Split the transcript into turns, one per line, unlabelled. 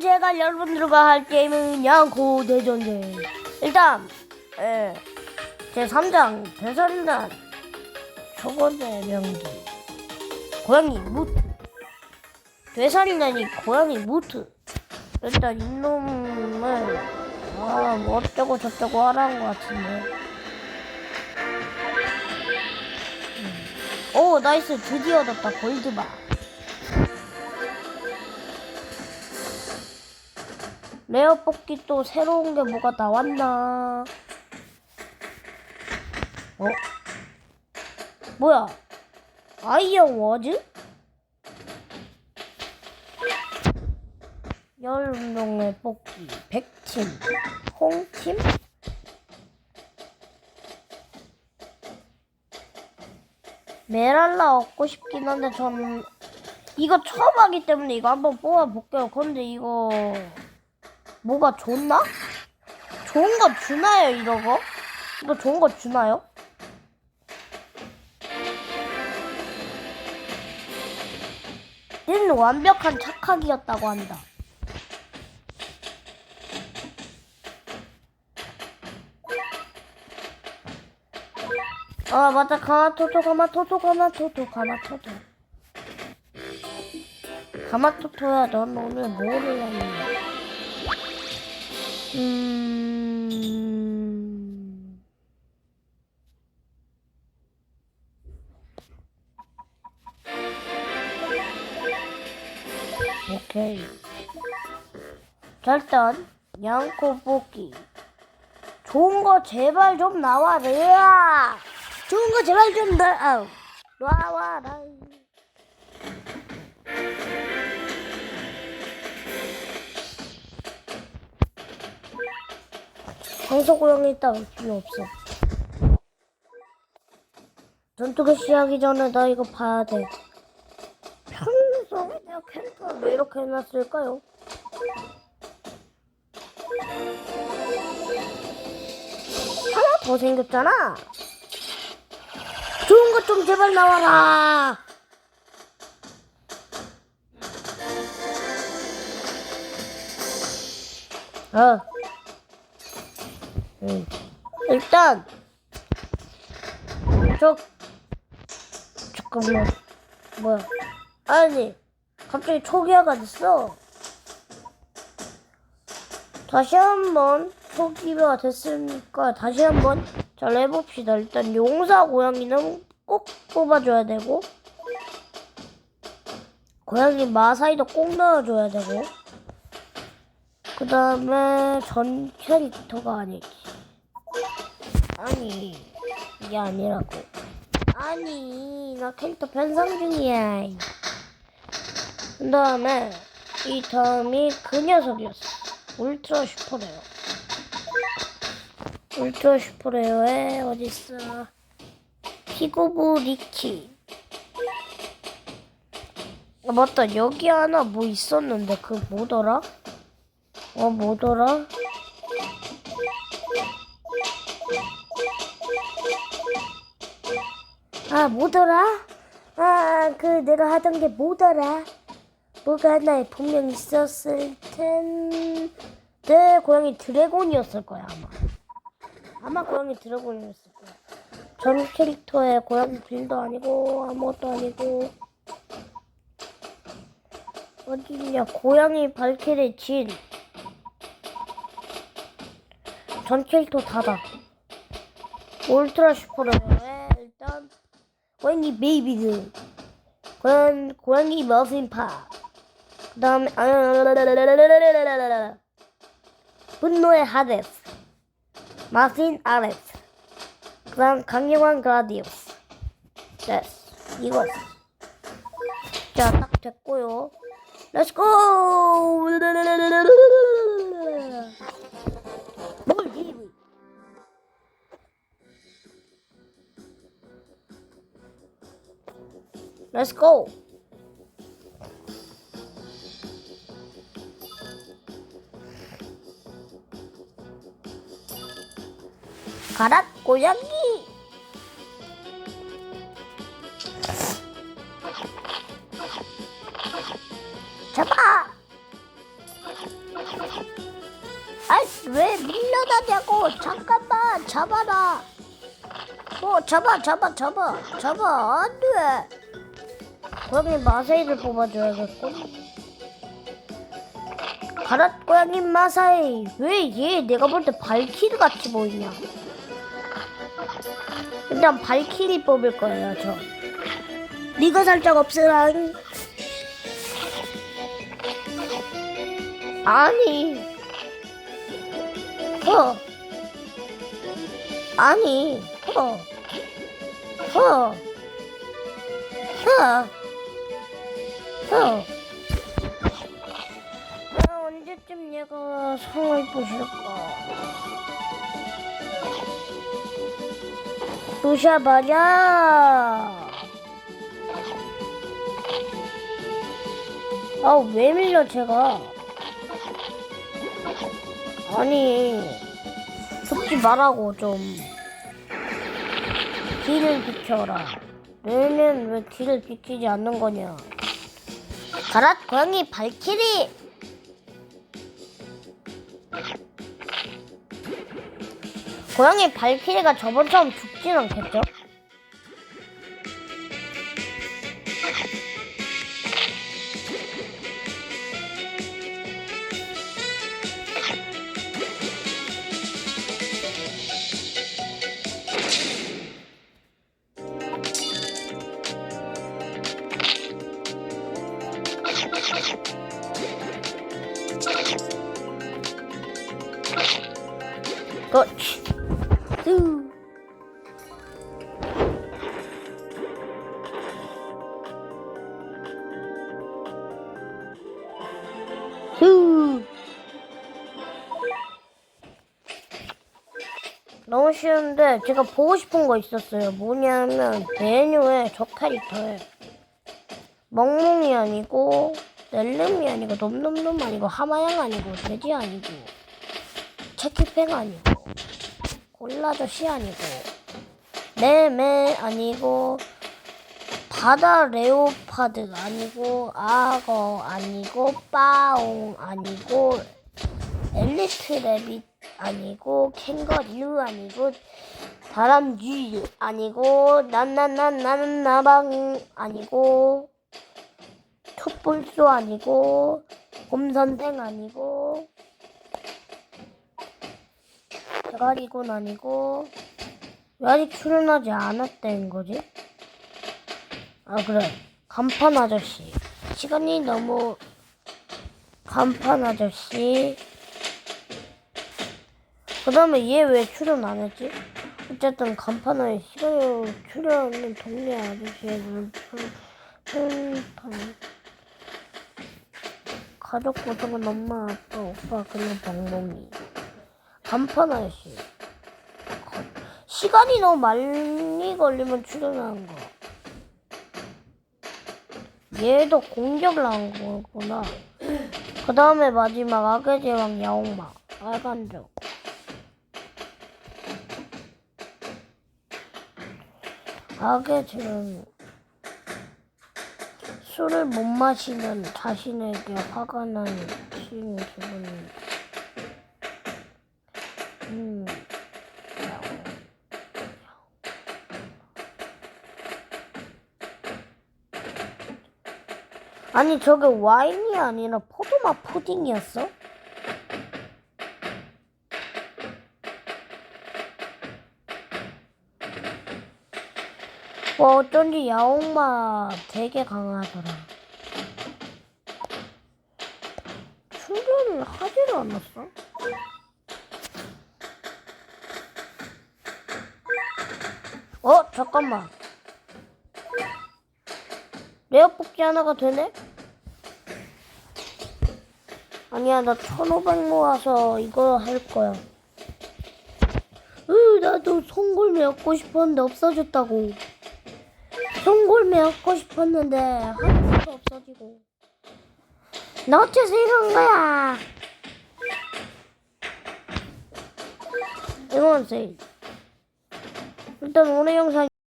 제가 여러분들과 할 게임은 양코 대전쟁. 일단 예, 제 3장 대설단 초고대 명기. 고양이 무트. 되살인다니 고양이 무트. 일단 이놈을 아뭐 어쩌고 저쩌고 하라는 것 같은데. 음. 오 나이스. 드디어 얻었다. 골드바 레어 뽑기 또 새로운 게 뭐가 나왔나? 어? 뭐야? 아이언 워즈? 열운동회 뽑기. 백팀. 홍팀? 메랄라 얻고 싶긴 한데 저는 이거 처음 하기 때문에 이거 한번 뽑아볼게요. 근데 이거 뭐가 좋나? 좋은 거 주나요 이러고? 이거 좋은 거 주나요? 얘는 완벽한 착각이었다고 한다. 아 맞다 가마토토 가마토토 가마토토 가마토토 가마토토야 넌 오늘 뭐를 하니 음. 오케이. 자 일단 양코 뽑기. 좋은 거 제발 좀 나와라. 좋은 거 제발 좀 나, 아우, 나와 라 황소고양이 따위 필요 없어 전투가 시작하기 전에 나 이거 봐야 돼 평소 내가 캐릭터를 왜 이렇게 해놨을까요? 하나 더 생겼잖아. 좋은 것 좀 제발 나와라. 어. 응. 일단 저 잠깐만 뭐야? 아니 갑자기 초기화가 됐어. 다시 한번 초기화가 됐으니까 다시 한번 잘 해봅시다. 일단 용사 고양이는 꼭 뽑아줘야 되고 고양이 마사이도 꼭 넣어줘야 되고 그 다음에 전 캐릭터가 아니지. 아니 이게 아니라고. 아니 나 캐릭터 변상 중이야. 그 다음에 이 다음이 그 녀석이었어. 울트라 슈퍼레어. 울트라 슈퍼레어에 어딨어? 피고브 리키. 아, 맞다. 여기 하나 뭐 있었는데 그 뭐더라? 어 뭐더라? 아 뭐더라? 아 그 내가 하던 게 뭐더라? 뭐가 하나 분명 있었을 텐데 고양이 드래곤이었을 거야 아마 아마 고양이 드래곤이었을 거야 전 캐릭터의 고양이 빌도 아니고 아무것도 아니고 어디냐 고양이 발키리 진 전 캐릭터 다다. 울트라 슈퍼레어에 일단 고양이 베이비드 고양, 고양이 머핀파. 그 다음에 분노의 하데스. 마틴 아레스. 그 다음 강력한 그라디우스. 됐어. 이거 자딱 됐고요. 렛츠고 Let's go. 가라 고양이. 잡아. 아이, 왜 밀려다냐고. 잠깐만 잡아라. 어 잡아 잡아 잡아 잡아 안돼. 고양이 마사이를 뽑아줘야겠군 가라 고양이 마사이. 왜 얘 내가 볼 때 발키리 같이 보이냐. 일단 발키리 뽑을 거예요 저. 네가 살짝 없으랑 아니. 허. 아니. 허 허 허 허 아, 언제쯤 얘가 성을 부실까? 부셔버려 아우 왜 밀려 제가? 아니 속지 말라고 좀. 길을 비켜라. 너는 왜 길을 비키지 않는 거냐 가라 고양이 발키리 고양이 발키리가 저번처럼 죽진 않겠죠? 그렇지. 후. 후. 너무 쉬운데 제가 보고 싶은 거 있었어요. 뭐냐면 메뉴에 저 캐릭터에 멍멍이 아니고 넬름이 아니고 놈놈놈 아니고 하마양 아니고 돼지 아니고 체키팽 아니고 골라저씨 아니고 매매 아니고 바다 레오파드 아니고 악어 아니고 빠옹 아니고 엘리트 레빗 아니고 캥거류 아니고 다람쥐 아니고 난난난난 나방 아니고 촛불소 아니고 곰선생 아니고 대가리군 아니고 왜 아직 출연하지 않았다는 거지? 아 그래. 간판 아저씨. 시간이 너무 간판 아저씨. 그 다음에 얘 왜 출연 안 했지? 어쨌든 간판에 시간이 출연하는 동네 아저씨의 간판. 가족 구성은 엄마 아빠 오빠 그리고 멍멍이 간판 아저씨 거- 시간이 너무 많이 걸리면 출연하는 거. 얘도 공격을 한 거구나. 그 다음에 마지막 악의 제왕 야옹마 빨간적 악의 제왕 술을 못 마시는 자신에게 화가 난 시인 기분 음야 옹 아니 저게 와인이 아니라 포도맛 푸딩이었어? 와 어쩐지 야옹맛 되게 강하더라 충전을 하지를 않았어? 어 잠깐만 레어 뽑기 하나가 되네? 아니야, 나 1500 모아서 이거 할 거야. 으, 나도 송골매 얻고 싶었는데 없어졌다고. 송골매 얻고 싶었는데 하나도 없어지고. 나 어째서 이런 거야? 이건 세일. 일단 오늘 영상